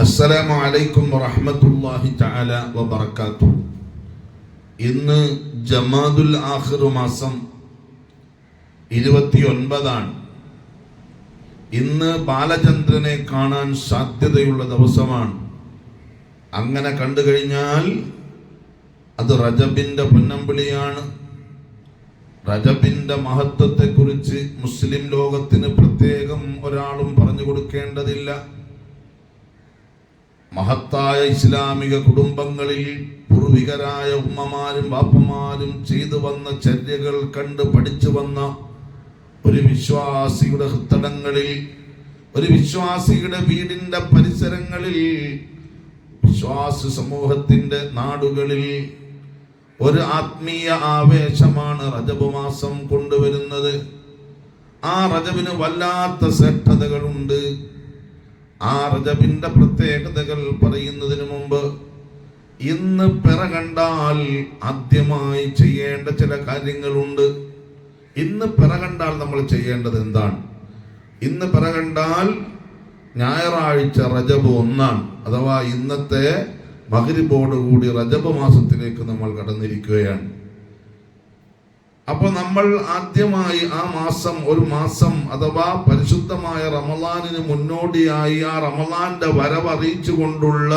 അസ്സലാമു അലൈക്കും വറഹ്മത്തുള്ളാഹി തആല വബറകാത്തു ഇന്ന് ജമാദുൽ ആഖിർ മാസം ഇരുപത്തിയൊൻപതാണ്. ഇന്ന് ബാലചന്ദ്രനെ കാണാൻ സാധ്യതയുള്ള ദിവസമാണ്. അങ്ങനെ കണ്ടു കഴിഞ്ഞാൽ അത് റജബിന്റെ പൊന്നമ്പിളിയാണ്. റജബിന്റെ മഹത്വത്തെക്കുറിച്ച് മുസ്ലിം ലോകത്തിന് പ്രത്യേകം ഒരാളും പറഞ്ഞു കൊടുക്കേണ്ടതില്ല. മഹത്തായ ഇസ്ലാമിക കുടുംബങ്ങളിൽ പൂർവികരായ ഉമ്മമാരും ബാപ്പമാരും ചെയ്തു വന്ന ചര്യകൾ കണ്ട് പഠിച്ചു വന്ന ഒരു വിശ്വാസിയുടെ ഹൃത്തടങ്ങളിൽ ഒരു വിശ്വാസിയുടെ വീടിന്റെ പരിസരങ്ങളിൽ വിശ്വാസ സമൂഹത്തിന്റെ നാടുകളിൽ ഒരു ആത്മീയ ആവേശമാണ് റജബ് മാസം കൊണ്ടുവരുന്നത്. ആ റജബിന് വല്ലാത്ത ശ്രേഷ്ഠതകളുണ്ട്. ആ റജബിന്റെ പ്രത്യേകതകൾ പറയുന്നതിന് മുമ്പ് ഇന്ന് പിറ കണ്ടാൽ ആദ്യമായി ചെയ്യേണ്ട ചില കാര്യങ്ങളുണ്ട്. ഇന്ന് പിറ കണ്ടാൽ നമ്മൾ ചെയ്യേണ്ടത് എന്താണ്? ഇന്ന് പിറ കണ്ടാൽ ഞായറാഴ്ച റജബ് ഒന്നാണ്. അഥവാ ഇന്നത്തെ മകരിബോടുകൂടി റജബ് മാസത്തിലേക്ക് നമ്മൾ കടന്നിരിക്കുകയാണ്. അപ്പൊ നമ്മൾ ആദ്യമായി ആ മാസം ഒരു മാസം അഥവാ പരിശുദ്ധമായ റമലാനിന് മുന്നോടിയായി ആ റമലാന്റെ വരവ് അറിയിച്ചു കൊണ്ടുള്ള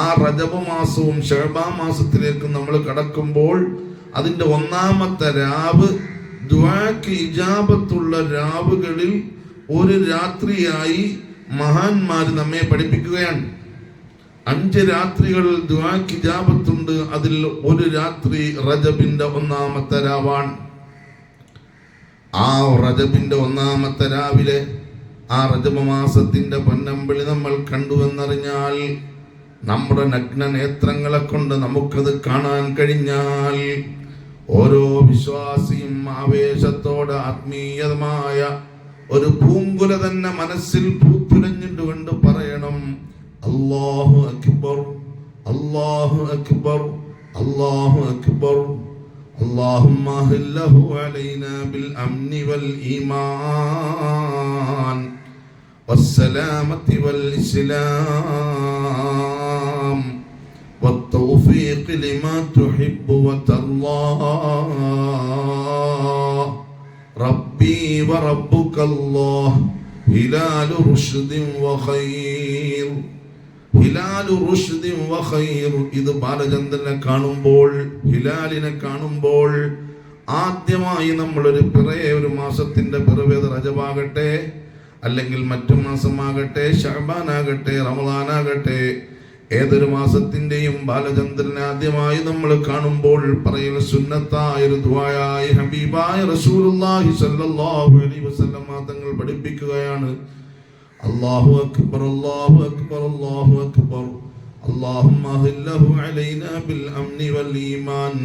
ആ റജബ് മാസവും ഷെഹബാ മാസത്തിലേക്ക് നമ്മൾ കടക്കുമ്പോൾ അതിന്റെ ഒന്നാമത്തെ രാവ് ദ്വാക്ക് ഇജാബത്തുള്ള രാവുകളിൽ ഒരു രാത്രിയായി മഹാന്മാർ നമ്മെ പഠിപ്പിക്കുകയാണ്. അഞ്ച് രാത്രികൾ ദുവാക്കി ജാപത്തുണ്ട് അതിൽ ഒരു രാത്രി റജബിന്റെ ഒന്നാമത്തെ രാവാണ്. ആ റജബിന്റെ ഒന്നാമത്തെ രാവിലെ ആ റജബ മാസത്തിന്റെ പൊന്നമ്പിളി നമ്മൾ കണ്ടു എന്നറിഞ്ഞാൽ നമ്മുടെ നഗ്ന നേത്രങ്ങളെ കൊണ്ട് നമുക്കത് കാണാൻ കഴിഞ്ഞാൽ ഓരോ വിശ്വാസിയും ആവേശത്തോടെ ആത്മീയമായ ഒരു പൂങ്കുല തന്നെ മനസ്സിൽ പൂത്തുലഞ്ഞിട്ടുകൊണ്ട് പറയണം. الله أكبر الله أكبر الله أكبر. اللهم أهله علينا بالأمن والإيمان والسلامة والإسلام والتوفيق لما تحب وترضى. ربي وربك الله هلال رشد وخير. ഇത് ബാലചന്ദ്രനെ കാണുമ്പോൾ ഹിലാലിനെ കാണുമ്പോൾ ആദ്യമായി നമ്മളൊരു പിറയെ ഒരു മാസത്തിന്റെ പിറവേത് റജബാകട്ടെ അല്ലെങ്കിൽ മറ്റു മാസമാകട്ടെ ഷഹബാനാകട്ടെ റമദാനാകട്ടെ ഏതൊരു മാസത്തിന്റെയും ബാലചന്ദ്രനെ ആദ്യമായി നമ്മൾ കാണുമ്പോൾ പറയുന്ന സുന്നത്തായ ഹബീബായ റസൂലുള്ളാഹി അലൈഹി വസല്ലം തങ്ങൾ പഠിപ്പിക്കുകയാണ്. അല്ലാഹു അക്ബർ അല്ലാഹു അക്ബർ അല്ലാഹു അക്ബർ اللهم أهله علينا بالأمن والإيمان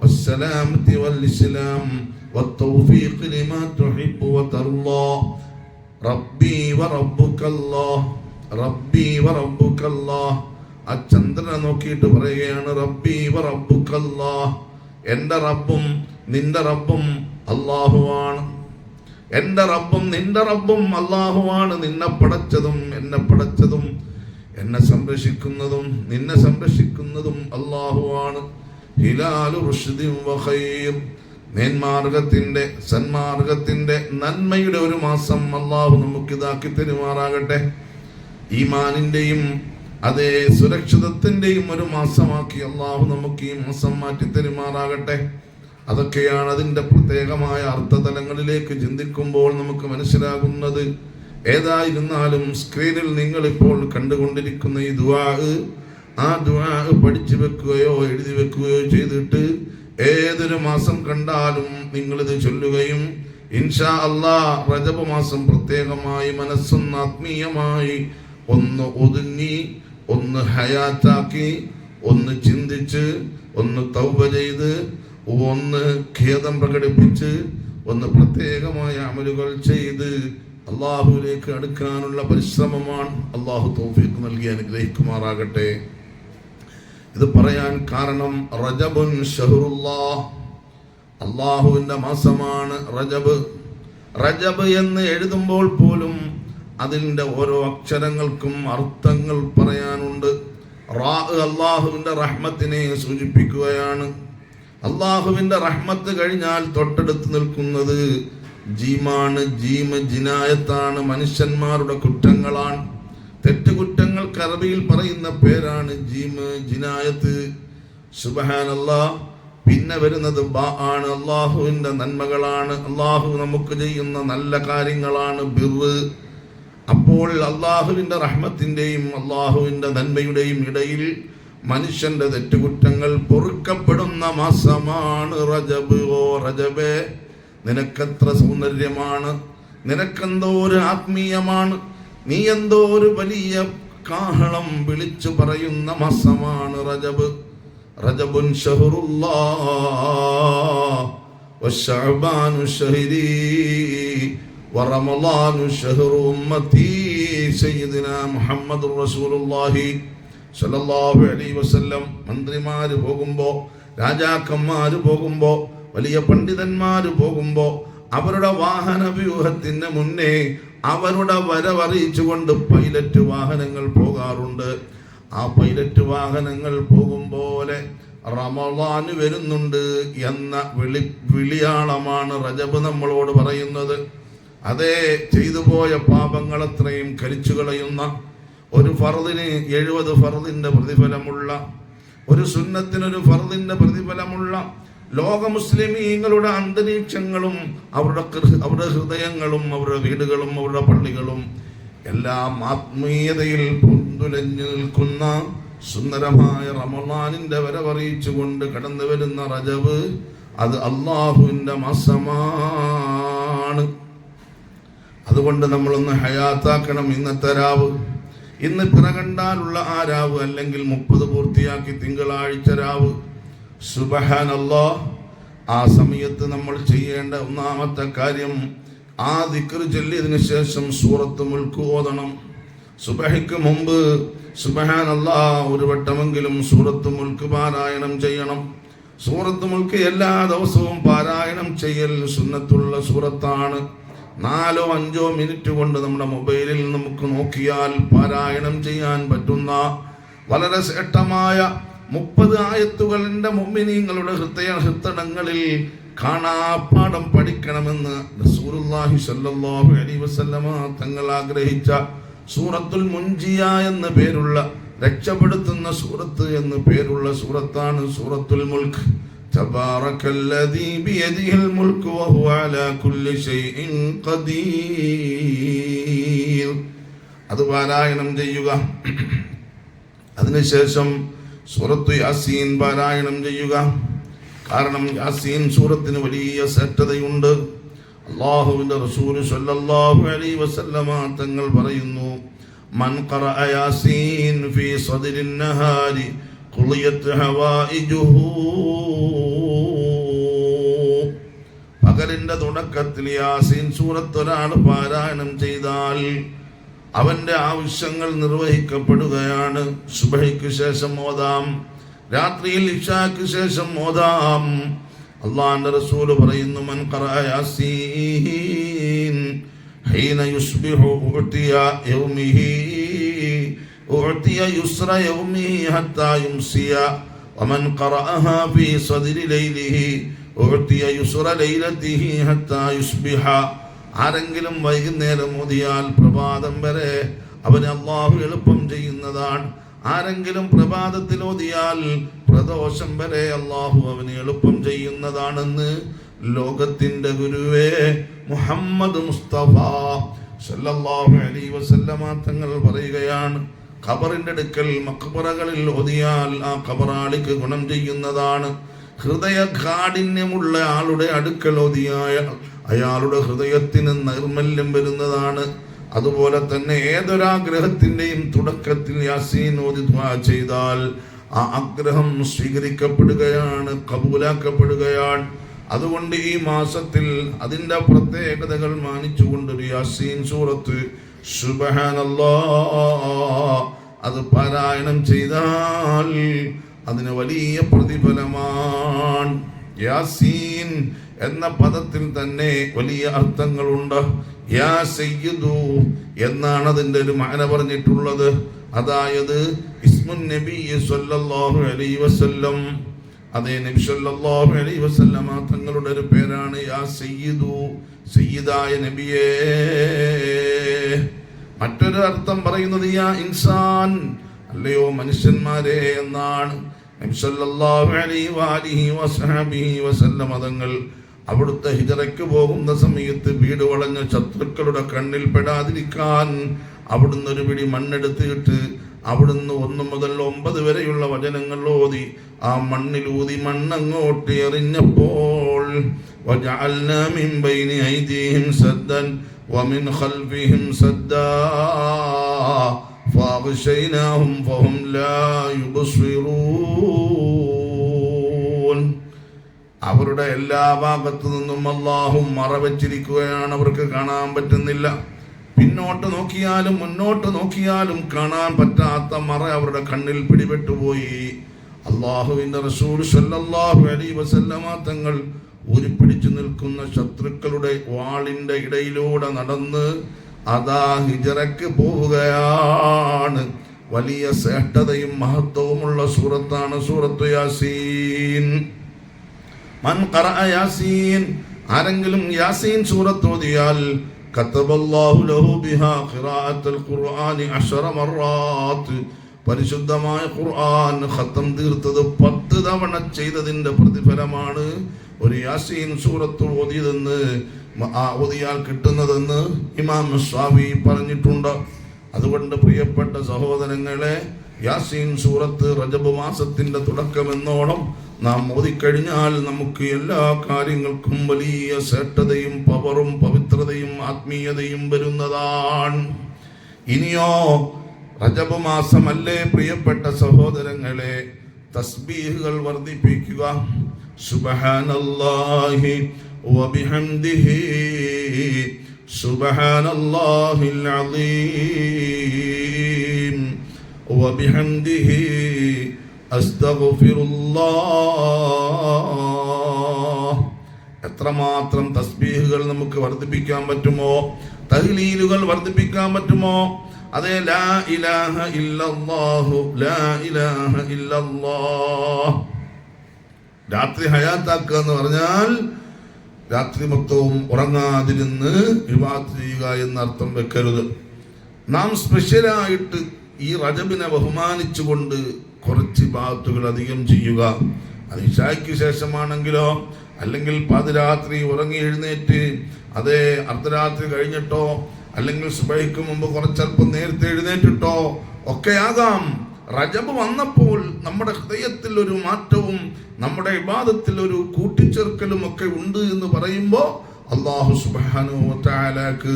والسلامة والإسلام والتوفيق لما تحب وترضى ربي وربك الله ربي وربك الله ആ ചന്ദ്രനെ നോക്കിയിട്ട് പറയുകയാണ് റബ്ബി റബ്ബുക്കല്ലാ എൻ്റെ റബ്ബും നിന്റെ റബ്ബും അള്ളാഹുവാണ് എന്റെ റബ്ബും നിന്റെ റബ്ബും അള്ളാഹുവാണ് നിന്നെ പടച്ചതും എന്നെ പടച്ചതും എന്നെ സംരക്ഷിക്കുന്നതും നിന്നെ സംരക്ഷിക്കുന്നതും അള്ളാഹുവാണ് നേന്മാർഗത്തിന്റെ സന്മാർഗത്തിന്റെ നന്മയുടെ ഒരു മാസം അള്ളാഹു നമുക്ക് ഇതാക്കി തരുമാറാകട്ടെ. ഈമാനിന്റെയും അതേ സുരക്ഷിതത്തിന്റെയും ഒരു മാസമാക്കി അള്ളാഹു നമുക്ക് ഈ മാസം മാറ്റി തരുമാറാകട്ടെ അതൊക്കെയാണ് അതിന്റെ പ്രത്യേകമായ അർത്ഥതലങ്ങളിലേക്ക് ചിന്തിക്കുമ്പോൾ നമുക്ക് മനസ്സിലാകുന്നത്. ഏതായിരുന്നാലും സ്ക്രീനിൽ നിങ്ങൾ ഇപ്പോൾ കണ്ടുകൊണ്ടിരിക്കുന്ന ഈ ദുആ ആ ദുആ പഠിച്ചു വെക്കുകയോ എഴുതി വെക്കുകയോ ചെയ്തിട്ട് ഏതൊരു മാസം കണ്ടാലും നിങ്ങളിത് ചൊല്ലുകയും ഇൻഷാ അള്ളാ റജബ് മാസം പ്രത്യേകമായി മനസ്സൊന്ന് ആത്മീയമായി ഒന്ന് ഒതുങ്ങി ഒന്ന് ഹയാത്താക്കി ഒന്ന് ചിന്തിച്ച് ഒന്ന് തൗബ ചെയ്ത് ഒന്ന് ഖേദം പ്രകടിപ്പിച്ച് ഒന്ന് പ്രത്യേകമായ അമലുകൾ ചെയ്ത് അള്ളാഹുവിലേക്ക് അടുക്കാനുള്ള പരിശ്രമമാണ് അള്ളാഹു തോഫിക്ക് നൽകി അനുഗ്രഹിക്കുമാറാകട്ടെ. ഇത് പറയാൻ കാരണം റജബുൻ അള്ളാഹുവിന്റെ മാസമാണ് റജബ്. റജബ് എന്ന് എഴുതുമ്പോൾ പോലും അതിന്റെ ഓരോ അക്ഷരങ്ങൾക്കും അർത്ഥങ്ങൾ പറയാനുണ്ട്. റാ അള്ളാഹുവിന്റെ റഹ്മത്തിനെ സൂചിപ്പിക്കുകയാണ്. അള്ളാഹുവിന്റെ റഹ്മത്ത് കഴിഞ്ഞാൽ തൊട്ടടുത്ത് നിൽക്കുന്നത് ജീമാണ് ജീമ ജിനായത്താണ് മനുഷ്യന്മാരുടെ കുറ്റങ്ങളാണ്. തെറ്റുകുറ്റങ്ങൾക്ക് അറബിയിൽ പറയുന്ന പേരാണ് ജീമ് ജിനായത്ത്. സുബഹാനല്ലാ. പിന്നെ വരുന്നത് ബാ ആണ് അള്ളാഹുവിന്റെ നന്മകളാണ്. അള്ളാഹു നമുക്ക് ചെയ്യുന്ന നല്ല കാര്യങ്ങളാണ് ബിറ് അപ്പോൾ അള്ളാഹുവിന്റെ റഹ്മത്തിന്റെയും അള്ളാഹുവിന്റെ നന്മയുടെയും ഇടയിൽ മനുഷ്യന്റെ തെറ്റുകുറ്റങ്ങൾ പൊറുക്കപ്പെടുന്ന മാസമാണ് റജബ് ഓ റജബേ നിനക്കെത്ര സൗന്ദര്യമാണ് നിനക്കെന്തോ ഒരു ആത്മീയമാണ് നീ എന്തോ ഒരു വലിയ കാഹളം വിളിച്ചു പറയുന്ന മാസമാണ് റജബ് റജബുൻ ഷഹറുല്ലാ والشعبان شهري ورمضان شهر أمتي سيدنا محمد رسول الله സല്ലല്ലാഹു അലൈഹി വസല്ലം മന്ത്രിമാര് പോകുമ്പോ രാജാക്കന്മാര് പോകുമ്പോ വലിയ പണ്ഡിതന്മാര് പോകുമ്പോ അവരുടെ വാഹന വ്യൂഹത്തിന് മുന്നേ അവരുടെ വരവറിയിച്ചുകൊണ്ട് പൈലറ്റ് വാഹനങ്ങൾ പോകാറുണ്ട്. ആ പൈലറ്റ് വാഹനങ്ങൾ പോകും പോലെ റമദാന് വരുന്നുണ്ട് എന്ന വിളി വിളിയാളമാണ് റജബ് നമ്മളോട് പറയുന്നത്. അതേ ചെയ്തു പോയ പാപങ്ങളത്രയും കരിച്ചു കളയുന്ന ഒരു ഫർദിന് എഴുപത് ഫറുദിന്റെ പ്രതിഫലമുള്ള ഒരു സുന്നത്തിനൊരു ഫറുദിന്റെ പ്രതിഫലമുള്ള ലോക മുസ്ലിമീങ്ങളുടെ അന്തരീക്ഷങ്ങളും അവരുടെ അവരുടെ ഹൃദയങ്ങളും അവരുടെ വീടുകളും അവരുടെ പള്ളികളും എല്ലാം ആത്മീയതയിൽ പൊന്തുലഞ്ഞു നിൽക്കുന്ന സുന്ദരമായ റമളാനിന്റെ വരവറിയിച്ചുകൊണ്ട് കടന്നു വരുന്ന റജബ് അത് അള്ളാഹുവിന്റെ മാസമാണ്. അതുകൊണ്ട് നമ്മളൊന്ന് ഹയാത്താക്കണം ഇന്നത്തെ രാവ്. ഇന്ന് പിറകണ്ടാലുള്ള ആ രാവ് അല്ലെങ്കിൽ മുപ്പത് പൂർത്തിയാക്കി തിങ്കളാഴ്ച രാവ്. സുബഹാനല്ലോ. ആ സമയത്ത് നമ്മൾ ചെയ്യേണ്ട ഒന്നാമത്തെ കാര്യം ആ ദിക്ർ ചൊല്ലിയതിനു ശേഷം സൂറത്ത് മുൽക്ക് ഓതണം. സുബഹയ്ക്ക് മുമ്പ് സുബഹാനല്ലാ ഒരു വട്ടമെങ്കിലും സൂറത്ത് മുൽക്ക് പാരായണം ചെയ്യണം. സൂറത്ത് മുൽക്ക് എല്ലാ ദിവസവും പാരായണം ചെയ്യൽ സുന്നത്തുള്ള സൂറത്താണ്. നാലോ അഞ്ചോ മിനിറ്റ് കൊണ്ട് നമ്മുടെ മൊബൈലിൽ നമുക്ക് നോക്കിയാൽ പാരായണം ചെയ്യാൻ പറ്റുന്ന വളരെ ശ്രേഷ്ഠമായ മുപ്പത് ആയത്തുകളുടെ മുമ്മിനീങ്ങളുടെ ഹൃദയ ഹൃത്തടങ്ങളിൽ കാണാപ്പാടം പഠിക്കണമെന്ന് റസൂലുള്ളാഹി സ്വല്ലല്ലാഹു അലൈഹി വസല്ലമ തങ്ങൾ ആഗ്രഹിച്ച സൂറത്തുൽ മുൻജിയ എന്ന പേരുള്ള രക്ഷപ്പെടുത്തുന്ന സൂറത്ത് എന്ന് പേരുള്ള സൂറത്താണ് സൂറത്തുൽ മുൽക്ക് تبارك الذي بيده الملك وهو على كل شيء قدير അത് പാരായണം ചെയ്യുക അതിനുശേഷം സൂറത്ത് യാസീൻ പാരായണം ചെയ്യുക കാരണം യാസീൻ സൂറത്തിന് വലിയ ശ്രദ്ധതയുണ്ട് അള്ളാഹുവിന്റെ റസൂൽ സല്ലല്ലാഹു അലൈഹി വസല്ലമ തങ്ങൾ പറയുന്നു മൻ ഖറഅ യാസീൻ ഫീ സദ്രിൻ നഹാരി ഹവായിജുഹു. പകലിന്റെ തുടക്കത്തിൽ യാസീൻ സൂറത്ത് ഒരാൾ പാരായണം ചെയ്താൽ അവന്റെ ആവശ്യങ്ങൾ നിർവഹിക്കപ്പെടുകയാണ്. സുബഹിക്ക് ശേഷം ഓതാം. രാത്രിയിൽ ഇഷാക്ക് ശേഷം ഓതാം. അള്ളാന്റെ റസൂൽ പറയുന്നു മൻ യാസീൻ ഹീന ഉഅ്തിയ യുസ്ര യൗമിഹി ഹത്താ യുംസിയ ومن قرأها في صدر ليله ഉഅ്തിയ യുസ്ര ലൈലത്തിഹി ഹത്താ യുസ്ബിഹ ആരെങ്കിലും വൈകുന്നേരം ഓതിയാൽ പ്രഭാതം വരെ അവന് അള്ളാഹു എളുപ്പം ചെയ്യുന്നതാണ് ആരെങ്കിലും പ്രഭാതത്തിൽ ഓതിയാൽ പ്രദോഷം വരെ അള്ളാഹു അവന് എളുപ്പം ചെയ്യുന്നതാണെന്ന് ലോകത്തിന്റെ ഗുരുവേ മുഹമ്മദ് മുസ്തഫ സല്ലല്ലാഹു അലൈഹി വസല്ലമ തങ്ങൾ പറയുകയാണ് ഖബറിന്റെ അടുക്കൽ മക്ബറകളിൽ ഓതിയാൽ ആ ഖബറാളിക്ക് ഗുണം ചെയ്യുന്നതാണ്. ഹൃദയ കാഠിന്യമുള്ള ആളുടെ അടുക്കൽ ഓതിയായ അയാളുടെ ഹൃദയത്തിന് നൈർമല്യം വരുന്നതാണ്. അതുപോലെ തന്നെ ഏതൊരാഗ്രഹത്തിന്റെയും തുടക്കത്തിൽ യാസീൻ ഓതി ചെയ്താൽ ആ ആഗ്രഹം സ്വീകരിക്കപ്പെടുകയാണ് കബൂലാക്കപ്പെടുകയാണ്. അതുകൊണ്ട് ഈ മാസത്തിൽ അതിന്റെ പ്രത്യേകതകൾ മാനിച്ചുകൊണ്ട് യാസീൻ സൂറത്ത് സുബ്ഹാനല്ലാ. അത് പാരായണം ചെയ്താൽ അതിന് വലിയ പ്രതിഫലമാണ്. യാസീൻ എന്ന പദത്തിൽ തന്നെ വലിയ അർത്ഥങ്ങളുണ്ട്. യാ സയ്യിദു എന്നാണ് അതിന്റെ ഒരു മാന പറഞ്ഞിട്ടുള്ളത്. അതായത് ഇസ്മുൻ നബി സല്ലല്ലാഹു അലൈഹി വസല്ലം. അതേ നബി സല്ലല്ലാഹു അലൈഹി വസല്ലമ തങ്ങളുടെ ഒരു പേരാണ് യാ സയ്യിദു സയ്യിദായ നബിയേ. മറ്റൊരു അർത്ഥം പറയുന്നത് ഇൻസാൻ. അല്ലയോ മനുഷ്യന്മാരെ എന്നാണ്. മതങ്ങൾ അവിടുത്തെ ഹിജറയ്ക്ക് പോകുന്ന സമയത്ത് വീട് വളഞ്ഞ ശത്രുക്കളുടെ കണ്ണിൽ പെടാതിരിക്കാൻ അവിടുന്ന് ഒരു പിടി മണ്ണെടുത്തിട്ട് അവിടുന്ന് ഒന്ന് മുതൽ ഒമ്പത് വരെയുള്ള വചനങ്ങൾ ഓതി. ആ മണ്ണിൽ ഊതി മണ്ണങ്ങോട്ട് എറിഞ്ഞപ്പോൾ وجعلنا من بين أيديهم سدا ومن خلفهم سدا فأغشيناهم فهم لا يبصرون അവരുടെ എല്ലാ ഭാഗത്തു നിന്നും അള്ളാഹും മറവച്ചിരിക്കുകയാണ് അവർക്ക് കാണാൻ പറ്റുന്നില്ല പിന്നോട്ട് നോക്കിയാലും മുന്നോട്ട് നോക്കിയാലും കാണാൻ പറ്റാത്ത മറ അവരുടെ കണ്ണിൽ പിടിപെട്ടുപോയി അള്ളാഹുവിന്റെ റസൂൽ സല്ലല്ലാഹു അലൈഹി വസല്ലമ തങ്ങൾ ഊരിപ്പിടിച്ചു നിൽക്കുന്ന ശത്രുക്കളുടെ വാളിന്റെ ഇടയിലൂടെ നടന്ന് അതാ ഹിജറയ്ക്ക് പോവുകയാണ്. വലിയ ശ്രേഷ്ഠതയും മഹത്വവുമുള്ള സൂറത്താണ് സൂറത്തു യാസീൻ. മൻ യാസീൻ. ആരെങ്കിലും യാസീൻ സൂറത്ത് ഓതിയാൽ കത്തബല്ലാഹു ലഹു ബിഹാ ഖിറാഅത്തുൽ ഖുർആനി അശറ മറാത്ത്. പരിശുദ്ധമായ ഖുർആൻ ഖത്തം തീർത്തത് പത്ത് തവണ ചെയ്തതിന്റെ പ്രതിഫലമാണ് ഒരു യാസീൻ സൂറത്തുൽ ഓതിയതെന്ന് ഓതിയാൽ കിട്ടുന്നതെന്ന് ഇമാം സ്വാമി പറഞ്ഞിട്ടുണ്ട്. അതുകൊണ്ട് പ്രിയപ്പെട്ട സഹോദരങ്ങളെ യാസീൻ സൂറത്ത് റജബ് മാസത്തിന്റെ തുടക്കമെന്നോണം നാം ഓതിക്കഴിഞ്ഞാൽ നമുക്ക് എല്ലാ കാര്യങ്ങൾക്കും വലിയ ശ്രേഷ്ഠതയും പവറും പവിത്രതയും ആത്മീയതയും വരുന്നതാണ്. ഇനിയോ റജബ് മാസമല്ലേ പ്രിയപ്പെട്ട സഹോദരങ്ങളെ? തസ്ബീഹുകൾ വർദ്ധിപ്പിക്കുക. വബിഹംദിഹി. അലീം വബിഹംദിഹി അസ്തഗ്ഫിറുല്ലാഹ്. എത്രമാത്രം തസ്ബീഹുകൾ നമുക്ക് വർദ്ധിപ്പിക്കാൻ പറ്റുമോ? തഹ്ലീലുകൾ വർദ്ധിപ്പിക്കാൻ പറ്റുമോ? അതെ ലാ ഇലാഹ ഇല്ലല്ലാഹു ലാ ഇലാഹ ഇല്ലല്ലാഹ്. രാത്രി ഹയാത്താക്കുക എന്ന് പറഞ്ഞാൽ രാത്രി മൊത്തവും ഉറങ്ങാതിരുന്ന് വിവാഹത്ത് ചെയ്യുക എന്നർത്ഥം വെക്കരുത്. നാം സ്പെഷ്യലായിട്ട് ഈ റജബിനെ ബഹുമാനിച്ചുകൊണ്ട് കുറച്ച് ബാത്തുകൾ അധികം ചെയ്യുക. അത് ഇഷായ്ക്ക് ശേഷമാണെങ്കിലോ അല്ലെങ്കിൽ പാതിരാത്രി ഉറങ്ങി എഴുന്നേറ്റ് അതേ അർദ്ധരാത്രി കഴിഞ്ഞിട്ടോ അല്ലെങ്കിൽ സുബൈക്ക് മുമ്പ് കുറച്ചല്പം നേരത്തെ എഴുന്നേറ്റിട്ടോ ഒക്കെ ആകാം. റജബ് വന്നപ്പോൾ നമ്മുടെ ഹൃദയത്തിൽ ഒരു മാറ്റവും നമ്മുടെ വിവാദത്തിൽ ഒരു കൂട്ടിച്ചേർക്കലും ഒക്കെ ഉണ്ട് എന്ന് പറയുമ്പോൾ അള്ളാഹു സുബാനു താലാക്ക്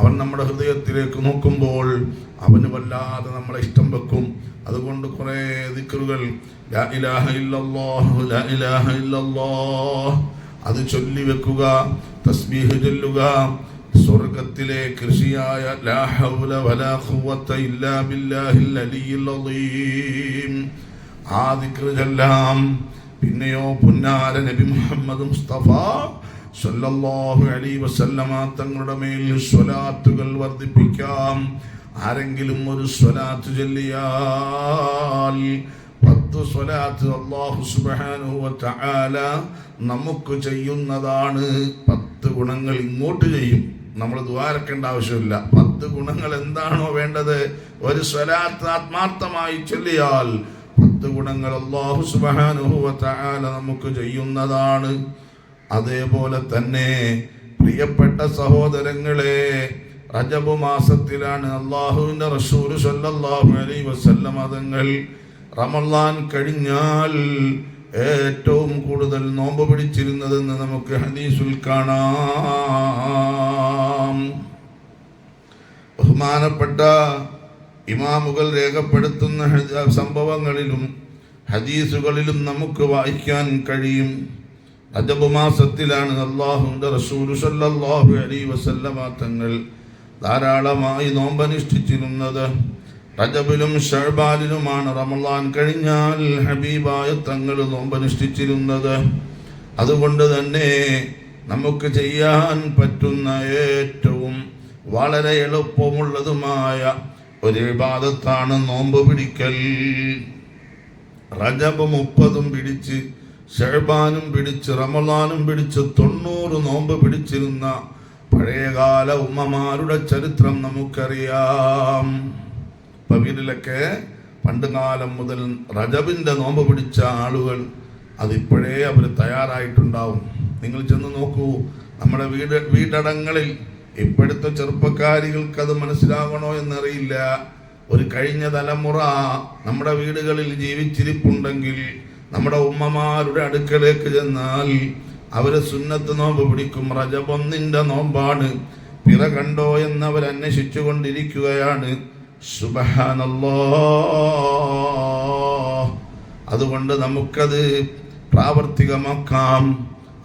അവൻ നമ്മുടെ ഹൃദയത്തിലേക്ക് നോക്കുമ്പോൾ അവന് വല്ലാതെ നമ്മളെ ഇഷ്ടം വെക്കും. അതുകൊണ്ട് കുറേ ദിക്കറുകൾ അത് ചൊല്ലി വെക്കുക തസ്ബീഹ് ചൊല്ലുക സ്വർഗത്തിലെ കൃഷിയായ ആ ദിക്ർ പിന്നെയോ പുന്നാര നബി മുഹമ്മദ് മുസ്തഫ സല്ലല്ലാഹു അലൈഹി വസല്ലമ തങ്ങളുടെ മേൽ സ്വലാത്തുകൾ വർദ്ധിപ്പിക്കാം. ആരെങ്കിലും ഒരു സ്വലാത്ത് ചൊല്ലിയാൽ പത്ത് സ്വലാത്ത് അള്ളാഹു സുബ്ഹാനഹു വ നമുക്ക് ചെയ്യുന്നതാണ് പത്ത് ഗുണങ്ങൾ ഇങ്ങോട്ട് ചെയ്യും. നമ്മൾ ദ്വാരക്കേണ്ട ആവശ്യമില്ല. പത്ത് ഗുണങ്ങൾ എന്താണോ വേണ്ടത്? ഒരു സ്വലാത്ത് ആത്മാർത്ഥമായി ചൊല്ലിയാൽ പത്ത് ഗുണങ്ങൾ അള്ളാഹു തആല നമുക്ക് ചെയ്യുന്നതാണ്. അതേപോലെ തന്നെ പ്രിയപ്പെട്ട സഹോദരങ്ങളെ റജബ് മാസത്തിലാണ് അള്ളാഹുവിന്റെ റസൂൽ സല്ലാഹു അലൈ വസല്ല മതങ്ങൾ റമളാൻ കഴിഞ്ഞാൽ ഏറ്റവും കൂടുതൽ നോമ്പ് പിടിച്ചിരുന്നതെന്ന് നമുക്ക് ഹദീസുൽ കാണാം. ബഹുമാനപ്പെട്ട ഇമാമുകൾ രേഖപ്പെടുത്തുന്ന സംഭവങ്ങളിലും ഹദീസുകളിലും നമുക്ക് വായിക്കാൻ കഴിയും. അജബ് മാസത്തിലാണ് അള്ളാഹുന്റെ റസൂലുസല്ലാഹു സല്ലല്ലാഹു അലൈഹി വസല്ലമ തങ്ങൾ ധാരാളമായി നോമ്പനുഷ്ഠിച്ചിരുന്നത്. റജബിലും ഷഹബാലിലുമാണ് റമളാൻ കഴിഞ്ഞാൽ ഹബീബായ തങ്ങൾ നോമ്പനുഷ്ഠിച്ചിരുന്നത്. അതുകൊണ്ട് തന്നെ നമുക്ക് ചെയ്യാൻ പറ്റുന്ന ഏറ്റവും വളരെ എളുപ്പമുള്ളതുമായ ഒരു വിവാദത്താണ് നോമ്പ് പിടിക്കൽ. റജബ് മുപ്പതും പിടിച്ച് ഷെഹബാനും പിടിച്ച് റമലാനും പിടിച്ച് തൊണ്ണൂറ് നോമ്പ് പിടിച്ചിരുന്ന പഴയകാല ഉമ്മമാരുടെ ചരിത്രം നമുക്കറിയാം. പവീരിലൊക്കെ പണ്ട് കാലം മുതൽ റജബിന്റെ നോമ്പ് പിടിച്ച ആളുകൾ അതിപ്പോഴേ അവർ തയ്യാറായിട്ടുണ്ടാവും. നിങ്ങൾ ചെന്ന് നോക്കൂ നമ്മുടെ വീട് വീടടങ്ങളിൽ ഇപ്പോഴത്തെ ചെറുപ്പക്കാരികൾക്ക് അത് മനസ്സിലാകണോ എന്നറിയില്ല. ഒരു കഴിഞ്ഞ തലമുറ നമ്മുടെ വീടുകളിൽ ജീവിച്ചിരിപ്പുണ്ടെങ്കിൽ നമ്മുടെ ഉമ്മമാരുടെ അടുക്കലേക്ക് ചെന്നാൽ അവർ സുന്നത്ത് നോമ്പ് പിടിക്കും റജബൊന്നിന്റെ നോമ്പാണ്. പിറ കണ്ടോ എന്നവർ അന്വേഷിച്ചു കൊണ്ടിരിക്കുകയാണ് സുബഹാനല്ലോ. അതുകൊണ്ട് നമുക്കത് പ്രാവർത്തികമാക്കാം.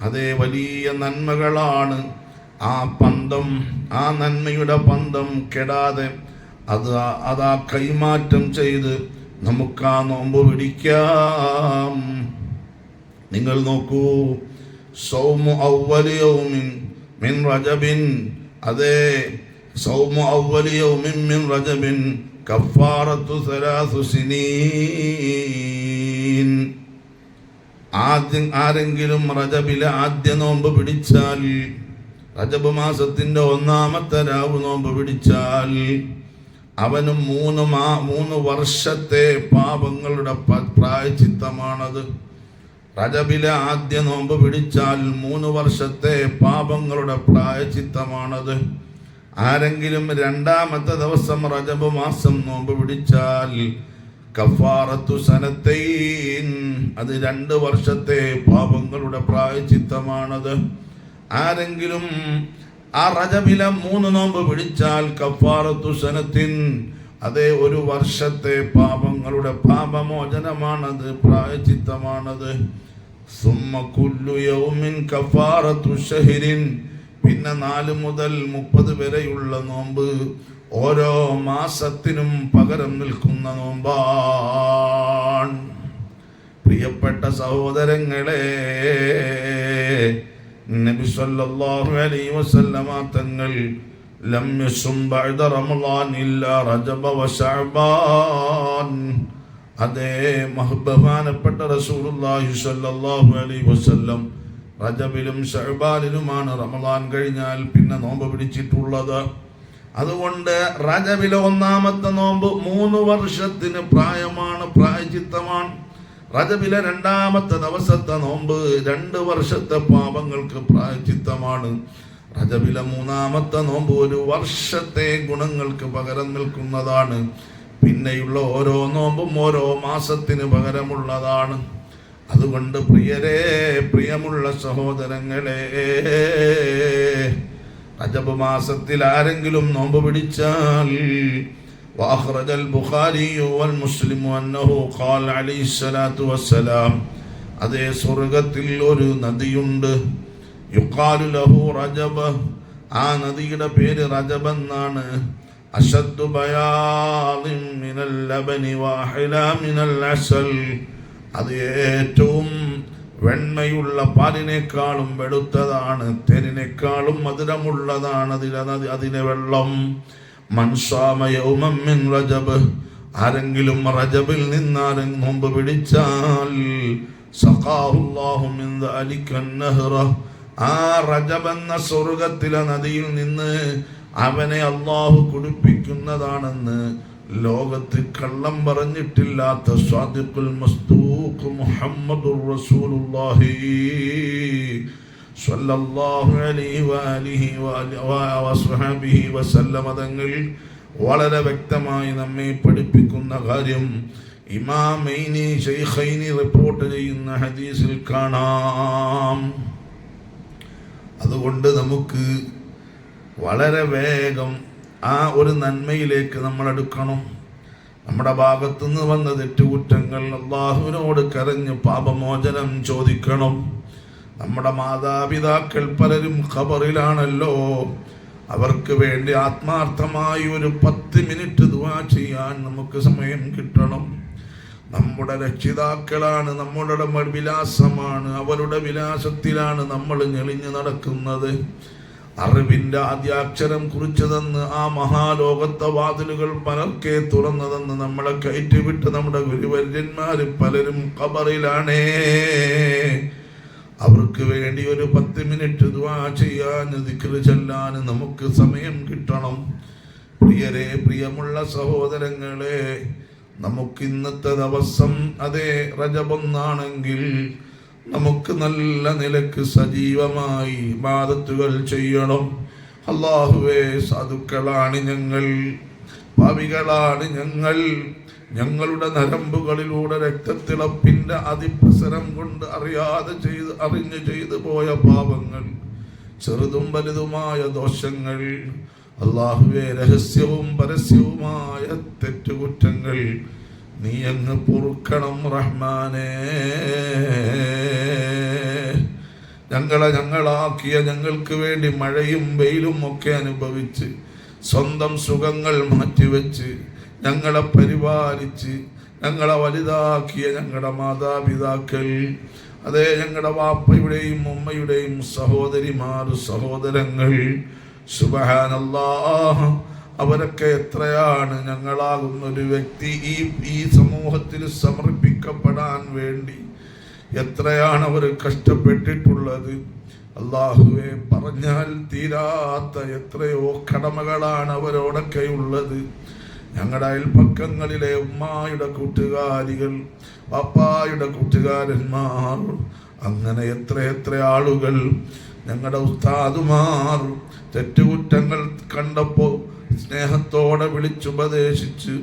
അതേ വലിയ നന്മകളാണ് ആ പന്തം ആ നന്മയുടെ പന്തം കെടാതെ അത് അതാ കൈമാറ്റം ചെയ്ത് നമുക്ക് ആ നോമ്പ് പിടിക്കാം. നിങ്ങൾ നോക്കൂ സൗമു ഔവലിയൗമിൻ മിൻ റജബിൻ. അതേ സൗമു ഔവലിയൗമിൻ മിൻ റജബിൻ കഫാറത്തു സലാസു സിനീൻ. ആദ്യം ആരെങ്കിലും റജബിലെ ആദ്യ നോമ്പ് പിടിച്ചാൽ റജബ് മാസത്തിന്റെ ഒന്നാമത്തെ രാവ് നോമ്പ് പിടിച്ചാൽ അവന് മൂന്ന് മാ മൂന്ന് വർഷത്തെ പാപങ്ങളുടെ പ്രായച്ചിത്തമാണത്. റജബിലെ ആദ്യ നോമ്പ് പിടിച്ചാൽ മൂന്ന് വർഷത്തെ പാപങ്ങളുടെ പ്രായച്ചിത്തമാണത്. ആരെങ്കിലും രണ്ടാമത്തെ ദിവസം റജബ് മാസം നോമ്പ് പിടിച്ചാൽ കഫാറത്തു സനത്തൈൻ. അത് രണ്ട് വർഷത്തെ പാപങ്ങളുടെ പ്രായച്ചിത്തമാണത്. ആരെങ്കിലും ആ റജബില മൂന്ന് നോമ്പ് പിടിച്ചാൽ കഫാറത്തു സനത്തിൻ. അതേ ഒരു വർഷത്തെ പാപങ്ങളുടെ പാപമോചനമാണത് പ്രായച്ചിത്തമാണത്. കഫാറത്തു ഷഹിരിൻ. പിന്നെ നാല് മുതൽ മുപ്പത് വരെയുള്ള നോമ്പ്. ഓരോ മാസത്തിനും പകരം നിൽക്കുന്ന നോമ്പാണ് പ്രിയപ്പെട്ട സഹോദരങ്ങളെ നബി സല്ലല്ലാഹു അലൈഹി വസല്ലമ തങ്ങൾ ഇല്ലാ റജബ അതേ ബഹുമാനപ്പെട്ട റസൂലുള്ളാഹി അലൈഹി വസല്ലം റജബിലും ഷഅബാനിലുമാണ് റമളാൻ കഴിഞ്ഞാൽ പിന്നെ നോമ്പ് പിടിച്ചിട്ടുള്ളത്. അതുകൊണ്ട് റജബിലെ ഒന്നാമത്തെ നോമ്പ് മൂന്ന് വർഷത്തിന് പ്രായമാണ് പ്രായചിത്തമാണ് റജബിലെ രണ്ടാമത്തെ ദിവസത്തെ നോമ്പ് രണ്ട് വർഷത്തെ പാപങ്ങൾക്ക് പ്രായചിത്തമാണ് റജബിലെ മൂന്നാമത്തെ നോമ്പ് ഒരു വർഷത്തെ ഗുണങ്ങൾക്ക് പകരം നിൽക്കുന്നതാണ്. പിന്നെയുള്ള ഓരോ നോമ്പും ഓരോ മാസത്തിന് പകരമുള്ളതാണ്. അതുകൊണ്ട് പ്രിയരേ പ്രിയമുള്ള സഹോദരങ്ങളെ റജബ് മാസത്തിൽ ആരെങ്കിലും നോമ്പ് പിടിച്ചാൽ وأخرج البخاري والمسلم أنه قال عليه الصلاة والسلام അതേ സ്വർഗത്തിൽ ഒരു നദിയുണ്ട് യുക്കാലു ലഹു റജബ് ആ നദിയുടെ പേര് റജബ് എന്നാണ് അഷദ്ദു ബയാദിൻ മിനൽ ലബനി വാഹില മിനൽ അസൽ അത് ഏറ്റവും വെണ്മയുള്ള പാലിനേക്കാളും വെളുത്തതാണ് തേനിനേക്കാളും മധുരമുള്ളതാണ് അതിലെ അതിലെ വെള്ളം. മൻസാമ യൗമം മിൻ റജബ്. ആരെങ്കിലും റജബിൽ നിന്നാരും മുമ്പ് പിടിച്ചാൽ ആ റജബ് എന്ന സ്വർഗത്തിലെ നദിയിൽ നിന്ന് അവനെ അള്ളാഹു കുടിപ്പിക്കുന്നതാണെന്ന് ലോകത്ത് കള്ളം പറഞ്ഞിട്ടില്ലാത്ത സ്വാദിഖുൽ മസ്തൂഖ് മുഹമ്മദുർ റസൂലുള്ളാഹി സ്വല്ലല്ലാഹു അലൈഹി വഅലിഹി വഅസ്ഹാബിഹി വസല്ലമ തങ്ങൾ വളരെ വ്യക്തമായി നമ്മെ പഠിപ്പിക്കുന്ന കാര്യം ഇമാമൈനി ഷെയ്ഖൈനി റിപ്പോർട്ട് ചെയ്യുന്ന ഹദീസിൽ കാണാം. അതുകൊണ്ട് നമുക്ക് വളരെ വേഗം ആ ഒരു നന്മയിലേക്ക് നമ്മൾ എടുക്കണം നമ്മുടെ ഭാഗത്തുനിന്ന് വന്ന തെറ്റുകുറ്റങ്ങൾ അള്ളാഹുവിനോട് കരഞ്ഞ് പാപമോചനം ചോദിക്കണം. നമ്മുടെ മാതാപിതാക്കൾ പലരും ഖബറിലാണല്ലോ. അവർക്ക് വേണ്ടി ആത്മാർത്ഥമായി ഒരു പത്ത് മിനിറ്റ് ദുവാ ചെയ്യാൻ നമുക്ക് സമയം കിട്ടണം. നമ്മുടെ രക്ഷിതാക്കളാണ് നമ്മളുടെ വിലാസമാണ്. അവരുടെ വിലാസത്തിലാണ് നമ്മൾ ഞെളിഞ്ഞു നടക്കുന്നത്. അറിവിന്റെ ആദ്യാക്ഷരം കുറിച്ചതെന്ന് ആ മഹാലോകത്തെ വാതിലുകൾ പലർക്കെ തുറന്നതെന്ന് നമ്മളെ കയറ്റിവിട്ട് നമ്മുടെ ഗുരുവര്യന്മാര് പലരും കബറിലാണേ അവർക്ക് വേണ്ടി ഒരു പത്ത് മിനിറ്റ് ദുആ ചെയ്യാൻ ദിക്കറ് ചെല്ലാൻ നമുക്ക് സമയം കിട്ടണം. പ്രിയരെ പ്രിയമുള്ള സഹോദരങ്ങളെ നമുക്ക് ഇന്നത്തെ ദിവസം അതേ റജബൊന്നാണെങ്കിൽ നമുക്ക് നല്ല നിലയ്ക്ക് സജീവമായി ബാധത്തുകൾ ചെയ്യണം. അള്ളാഹുവേ സാധുക്കളാണ് ഞങ്ങൾ. പാവികളാണ് ഞങ്ങൾ. ഞങ്ങളുടെ നരമ്പുകളിലൂടെ രക്തത്തിളപ്പിന്റെ അതിപ്രസരം കൊണ്ട് അറിയാതെ ചെയ്ത് അറിഞ്ഞു ചെയ്തു പോയ പാപങ്ങൾ ചെറുതും വലുതുമായ ദോഷങ്ങൾ അള്ളാഹുവെ രഹസ്യവും പരസ്യവുമായ തെറ്റുകുറ്റങ്ങൾ നീ അങ്ങ് പൊറുക്കണം റഹ്മാനേ. ഞങ്ങളെ ഞങ്ങളാക്കിയ ഞങ്ങൾക്ക് വേണ്ടി മഴയും വെയിലും ഒക്കെ അനുഭവിച്ച് സ്വന്തം സുഖങ്ങൾ മാറ്റിവെച്ച് ഞങ്ങളെ പരിപാലിച്ച് ഞങ്ങളെ വലുതാക്കിയ ഞങ്ങളുടെ മാതാപിതാക്കൾ അതേ ഞങ്ങളുടെ വാപ്പയുടെയും ഉമ്മയുടെയും സഹോദരിമാർ സഹോദരങ്ങൾ. സുബഹാനല്ലാ അവരൊക്കെ എത്രയാണ് ഞങ്ങളാകുന്ന ഒരു വ്യക്തി ഈ ഈ സമൂഹത്തിൽ സമർപ്പിക്കപ്പെടാൻ വേണ്ടി എത്രയാണ് അവർ കഷ്ടപ്പെട്ടിട്ടുള്ളത്? അള്ളാഹുവെ പറഞ്ഞാൽ തീരാത്ത എത്രയോ കടമകളാണ് അവരോടൊക്കെ ഉള്ളത് ഞങ്ങളുടെ അയൽപ്പക്കങ്ങളിലെ ഉമ്മായുടെ കൂട്ടുകാരികൾ പപ്പായുടെ കൂട്ടുകാരന്മാർ അങ്ങനെ എത്ര എത്ര ആളുകൾ ഞങ്ങളുടെ ഉസ്താദുമാർ തെറ്റുകുറ്റങ്ങൾ കണ്ടപ്പോൾ സ്നേഹത്തോടെ വിളിച്ചുപദേശിച്ച്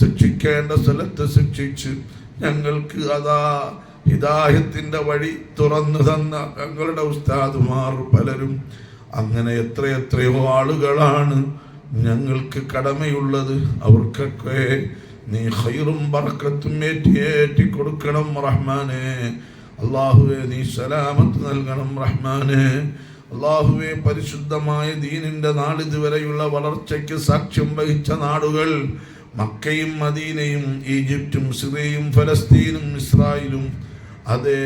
ശിക്ഷിക്കേണ്ട സ്ഥലത്ത് ശിക്ഷിച്ച് ഞങ്ങൾക്ക് അതാ ഹിതാഹ്യത്തിന്റെ വഴി തുറന്നു തന്ന ഞങ്ങളുടെ ഉസ്താദുമാർ പലരും അങ്ങനെ എത്രയെത്രയോ ആളുകളാണ് ഞങ്ങൾക്ക് കടമയുള്ളത്. അവർക്കൊക്കെ നീ ഹൈറും ബർക്കത്തും ഏറ്റി ഏറ്റി കൊടുക്കണം റഹ്മാനെ. അള്ളാഹുവെ നീ സലാമത്ത് നൽകണം റഹ്മാനെ. അള്ളാഹുവെ പരിശുദ്ധമായ ദീനിന്റെ നാളിതുവരെയുള്ള വളർച്ചയ്ക്ക് സാക്ഷ്യം വഹിച്ച നാടുകൾ മക്കയും മദീനയും ഈജിപ്തും സിറിയയും ഫലസ്തീനും ഇസ്രായേലും. അതേ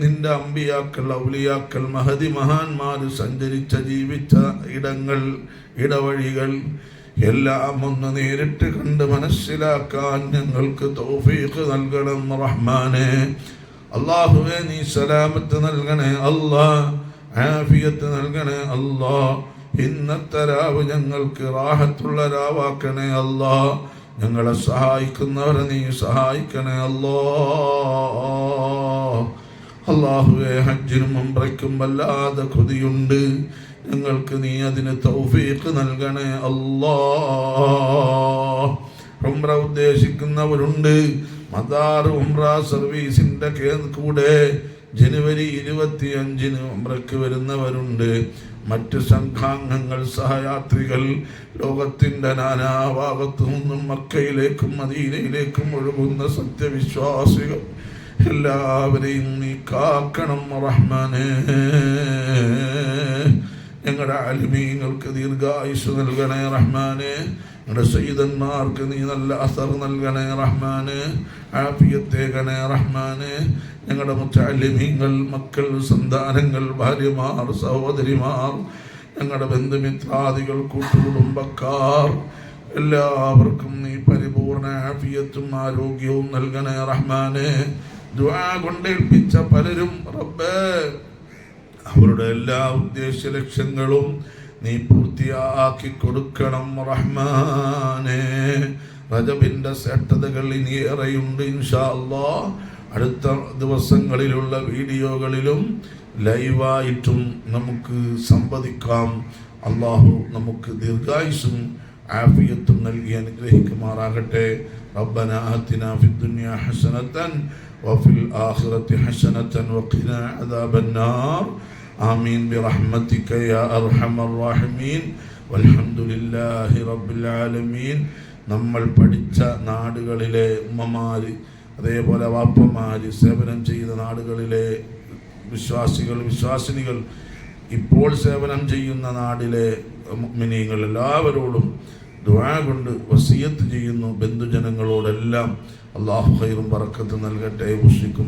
നിന്റെ അമ്പിയാക്കൾ ഔലിയാക്കൾ മഹതി മഹാന്മാർ സഞ്ചരിച്ച ജീവിച്ച ഇടങ്ങൾ ഇടവഴികൾ എല്ലാം ഒന്ന് നേരിട്ട് കണ്ട് മനസ്സിലാക്കാൻ ഞങ്ങൾക്ക് തോഫീക്ക് നൽകണം റഹ്മാനെ. അള്ളാഹുവെ നീ സലാമത്ത് നൽകണേ അല്ലാ ആഫിയത്ത് നൽകണേ അല്ലാ. ഇന്നത്തെ രാവ് ഞങ്ങൾക്ക് റാഹത്തുള്ള രാവാക്കണേ അല്ലാ. ഞങ്ങളെ സഹായിക്കുന്നവരെ നീ സഹായിക്കണേ അല്ലോ. അള്ളാഹുവെ ഹജ്ജിനും അമ്പ്രയ്ക്കും വല്ലാതെ കൊതിയുണ്ട്. ഞങ്ങൾക്ക് നീ അതിന് തൗഫീഖ് നൽകണേ അല്ലോ. ഉംറ ഉദ്ദേശിക്കുന്നവരുണ്ട്. മദാർ ഉംറ സർവീസിന്റെ കൂടെ ജനുവരി ഇരുപത്തി അഞ്ചിന് ഉംറയ്ക്ക് വരുന്നവരുണ്ട്. മറ്റ് സംഘാംഗങ്ങൾ സഹയാത്രികൾ ലോകത്തിന്റെ നാനാഭാഗത്തു നിന്നും മക്കയിലേക്കും മദീനയിലേക്കും ഒഴുകുന്ന സത്യവിശ്വാസികൾ. എല്ലാവരെയും നീ കാക്കണം റഹ്മാനേ. ഞങ്ങളുടെ അലിമീങ്ങൾക്ക് ദീർഘായുസ് നൽകണേ റഹ്മാനെ. ഞങ്ങളുടെ സയ്യിദന്മാർക്ക് നീ നല്ല അസർ നൽകണേ റഹ്മാന് ആഫിയത്തേക്കണേ റഹ്മാന്. ഞങ്ങളുടെ മുത്താലിമീങ്ങൾ മക്കൾ സന്താനങ്ങൾ ഭാര്യമാർ സഹോദരിമാർ ഞങ്ങളുടെ ബന്ധുമിത്രാദികൾ കൂട്ടുകുടുംബക്കാർ എല്ലാവർക്കും നീ പരിപൂർണ ആഫിയത്തും ആരോഗ്യവും നൽകണേ റഹ്മാന്. ദുആ കൊണ്ടേൽപ്പിച്ച പലരും റബ്ബേ അവരുടെ എല്ലാ ഉദ്ദേശ ലക്ഷ്യങ്ങളും നീ പൂർത്തിയാക്കി കൊടുക്കണം റഹ്മാനെ റജബിന്റെ ശ്രേഷ്ഠതകൾ ഇനി ഏറെയുണ്ട് ഇൻഷാ അല്ലാ അടുത്ത ദിവസങ്ങളിലുള്ള വീഡിയോകളിലും ലൈവായിട്ടും നമുക്ക് സംവദിക്കാം അള്ളാഹു നമുക്ക് ദീർഘായുസും ആഫിയത്തും നൽകി അനുഗ്രഹിക്കുമാറാകട്ടെ ربنا آتنا في الدنيا حسنة وفي الآخرة حسنة وقنا عذاب النار آمين برحمتك يا أرحم الراحمين والحمد لله رب العالمين നമ്മൾ പഠിച്ച നാടുകളിലെ ഉമ്മമാര് അതേപോലെ വാപ്പമാര് സേവനം ചെയ്ത നാടുകളിലെ വിശ്വാസികൾ വിശ്വാസിനികൾ ഇപ്പോൾ സേവനം ചെയ്യുന്ന നാടിലെ മിനിങ്ങൾ എല്ലാവരോടും ദുആ കൊണ്ട് വസിയത്ത് ചെയ്യുന്നു ബന്ധുജനങ്ങളോടെല്ലാം അള്ളാഹു ഖൈറും ബറക്കത്ത് നൽകട്ടെ ഉസിക്കും